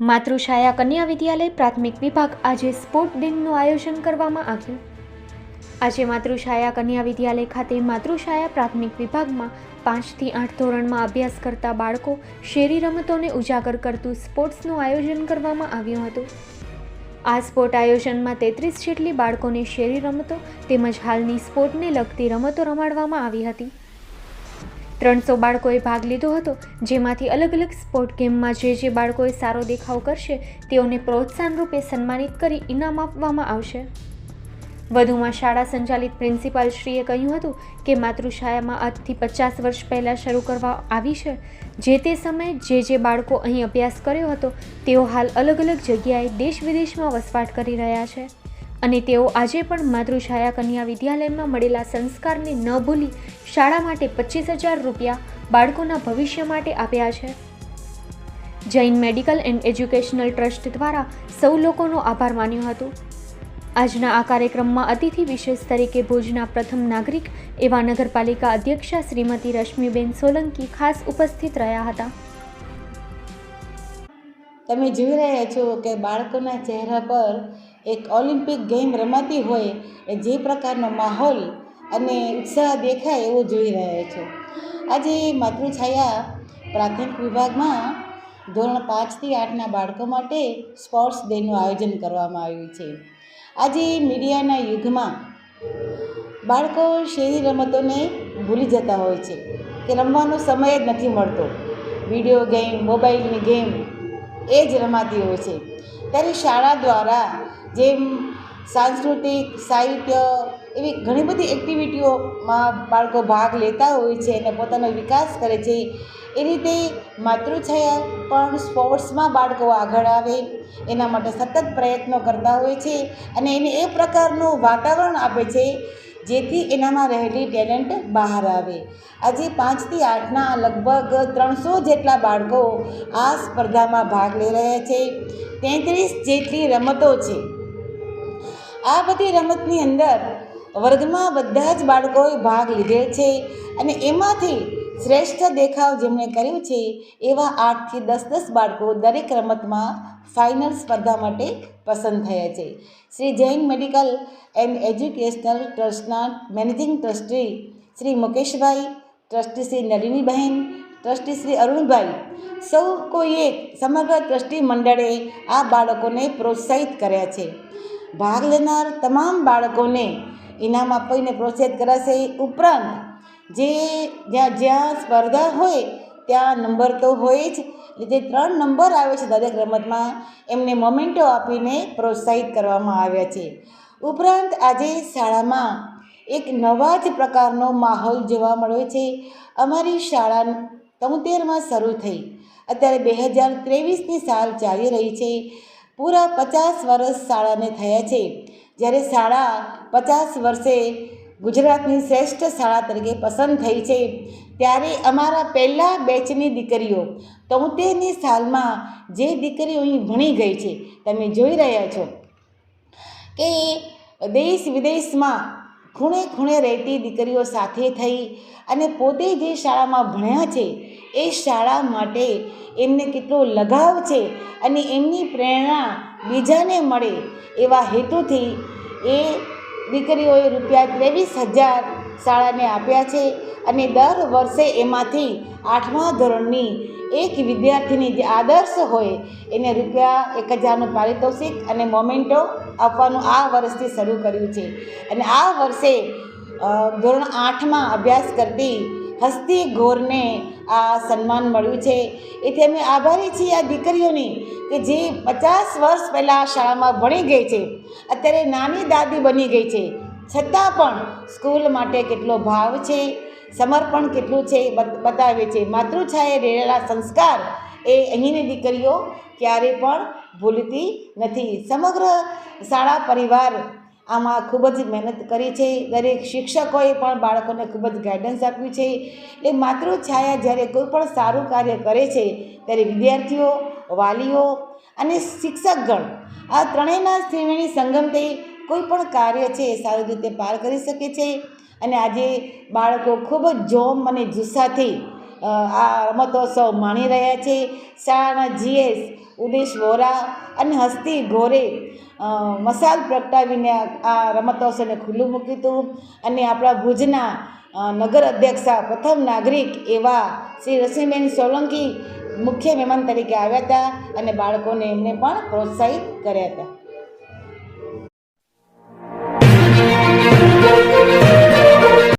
માતૃછાયા કન્યા વિદ્યાલય પ્રાથમિક વિભાગ આજે સ્પોર્ટ દિનનું આયોજન કરવામાં આવ્યું. આજે માતૃછાયા કન્યા વિદ્યાલય ખાતે માતૃછાયા પ્રાથમિક વિભાગમાં પાંચથી આઠ ધોરણમાં અભ્યાસ કરતા બાળકો શેરી રમતોને ઉજાગર કરતું સ્પોર્ટ્સનું આયોજન કરવામાં આવ્યું હતું. આ સ્પોર્ટ આયોજનમાં તેત્રીસ જેટલી બાળકોને શેરી રમતો તેમજ હાલની સ્પોર્ટને લગતી રમતો રમાડવામાં આવી હતી. ત્રણસો બાળકોએ ભાગ લીધો હતો, જેમાંથી અલગ અલગ સ્પોર્ટ ગેમમાં જે જે બાળકોએ સારો દેખાવ કરશે, તેઓને પ્રોત્સાહન રૂપે સન્માનિત કરી ઇનામ આપવામાં આવશે. વધુમાં શાળા સંચાલિત પ્રિન્સિપાલશ્રીએ કહ્યું હતું કે માતૃશાળામાં આજથી પચાસ વર્ષ પહેલાં શરૂ કરવા આવી છે. જે તે સમયે જે જે બાળકો અહીં અભ્યાસ કર્યો હતો, તેઓ હાલ અલગ અલગ જગ્યાએ દેશ વિદેશમાં વસવાટ કરી રહ્યા છે. અને તેઓ આજે પણ માતૃછાયા કન્યા વિદ્યાલયમાં મળેલા સંસ્કારને ન ભૂલી શાળા માટે પચીસ હજાર રૂપિયા બાળકોના ભવિષ્ય માટે આપ્યા છે. Jain medical and educational trust દ્વારા સૌ લોકોનો આભાર માન્યો હતો. આજના આ કાર્યક્રમમાં અતિથિ વિશેષ તરીકે ભુજના પ્રથમ નાગરિક એવા નગરપાલિકા અધ્યક્ષા શ્રીમતી રશ્મિબેન સોલંકી ખાસ ઉપસ્થિત રહ્યા હતા. તમે જોઈ રહ્યા છો કે બાળકોના ચહેરા પર એક ઓલિમ્પિક ગેમ રમાતી હોય એ જે પ્રકારનો માહોલ અને ઉત્સાહ દેખાય એવું જોઈ રહ્યા છો. આજે માતૃછાયા પ્રાથમિક વિભાગમાં ધોરણ પાંચથી આઠના બાળકો માટે સ્પોર્ટ્સ ડેનું આયોજન કરવામાં આવ્યું છે. આજે મીડિયાના યુગમાં બાળકો શેરી રમતોને ભૂલી જતા હોય છે કે રમવાનો સમય જ નથી મળતો. વીડિયો ગેમ, મોબાઈલની ગેમ એ જ રમાતી હોય છે. ત્યારે શાળા દ્વારા જેમ સાંસ્કૃતિક, સાહિત્ય એવી ઘણી બધી એક્ટિવિટીઓમાં બાળકો ભાગ લેતા હોય છે અને પોતાનો વિકાસ કરે છે. એ રીતે માતૃછાયા પણ સ્પોર્ટ્સમાં બાળકો આગળ આવે, એના માટે સતત પ્રયત્નો કરતા હોય છે અને એને એ પ્રકારનું વાતાવરણ આપે છે જેથી એનામાં રહેલી ટેલેન્ટ બહાર આવે. આજે પાંચથી આઠના લગભગ ત્રણસો જેટલા બાળકો આ સ્પર્ધામાં ભાગ લઈ રહ્યા છે. તેત્રીસ જેટલી રમતો છે. આ બધી રમતની અંદર વર્ગમાં બધા જ બાળકોએ ભાગ લીધેલ છે અને એમાંથી શ્રેષ્ઠ દેખાવ જેમણે કર્યું છે, એવા આઠથી દસ દસ બાળકો દરેક રમતમાં ફાઇનલ સ્પર્ધા માટે પસંદ થયા છે. Shri Jain medical and educational ટ્રસ્ટના managing trustee Shri Mukeshbhai, trustee Shri Nalinibahen trustee Shri Arunbhai, સૌ કોઈએ સમગ્ર ટ્રસ્ટી મંડળે આ બાળકોને પ્રોત્સાહિત કર્યા છે. ભાગ લેનાર તમામ બાળકોને ઇનામ આપીને પ્રોત્સાહિત કરાશે ઉપરાંત જે જ્યાં જ્યાં સ્પર્ધા હોય, ત્યાં નંબર તો હોય જ. જે ત્રણ નંબર આવે છે દરેક રમતમાં, એમને મોમેન્ટો આપીને પ્રોત્સાહિત કરવામાં આવ્યા છે. ઉપરાંત આજે શાળામાં એક નવા જ પ્રકારનો માહોલ જોવા મળ્યો છે. અમારી શાળા તોતેરમાં શરૂ થઈ. અત્યારે બે હજાર ત્રેવીસની સાલ ચાલી રહી છે. પૂરા પચાસ વર્ષ શાળાને થયા છે. જ્યારે શાળા પચાસ વર્ષે ગુજરાતની શ્રેષ્ઠ શાળા તરીકે પસંદ થઈ છે. ત્યારે અમારા પહેલાં બેચની દીકરીઓ તોતેરની સાલમાં જે દીકરીઓ અહીં ભણી ગઈ છે, તમે જોઈ રહ્યા છો કે દેશ વિદેશમાં ખૂણે ખૂણે રહેતી દીકરીઓ સાથે થઈ અને પોતે જે શાળામાં ભણ્યા છે, એ શાળા માટે એમને કેટલો લગાવ છે અને એમની પ્રેરણા બીજાને મળે એવા હેતુથી એ દીકરીઓએ રૂપિયા ત્રેવીસ હજાર શાળાને આપ્યા છે અને દર વર્ષે એમાંથી આઠમા ધોરણની એક વિદ્યાર્થીની જે આદર્શ હોય એને રૂપિયા એક હજારનું પારિતોષિક અને મોમેન્ટો આપવાનું આ વર્ષથી શરૂ કર્યું છે. અને આ વર્ષે ધોરણ આઠમાં અભ્યાસ કરતી હસ્તી ગોરને આ સન્માન મળ્યું છે. એથી અમે આભારી છીએ આ દીકરીઓની કે જે પચાસ વર્ષ પહેલાં શાળામાં ભણી ગઈ છે. અત્યારે નાની દાદી બની ગઈ છે. છતાં પણ સ્કૂલ માટે કેટલો ભાવ છે, સમર્પણ કેટલું છે બતાવે છે. માતૃછાએ રહેલા સંસ્કાર એ અહીંની દીકરીઓ ક્યારે પણ ભૂલતી નથી. સમગ્ર શાળા પરિવાર આમાં ખૂબ જ મહેનત કરી છે. દરેક શિક્ષકોએ પણ બાળકોને ખૂબ જ ગાઈડન્સ આપ્યું છે. એટલે માતૃછાયા જ્યારે કોઈ પણ સારું કાર્ય કરે છે, ત્યારે વિદ્યાર્થીઓ, વાલીઓ અને શિક્ષકગણ આ ત્રણેયના ત્રિવેણી સંગમથી કોઈ પણ કાર્ય છે એ સારી રીતે પાર કરી શકે છે. અને આજે બાળકો ખૂબ જ જોમ અને જુસ્સાથી આ રમતોત્સવ માણી રહ્યા છે. શાળાના જીએસ ઉદેશ વોરા અને હસ્તી ઘોરે મસાલ પ્રગટાવીને આ રમતોત્સવને ખુલ્લું મૂક્યું હતું. અને આપણા ભુજના નગર અધ્યક્ષા પ્રથમ નાગરિક એવા શ્રી રસીબેન સોલંકી મુખ્ય મહેમાન તરીકે આવ્યા હતા અને બાળકોને એમને પણ પ્રોત્સાહિત કર્યા હતા.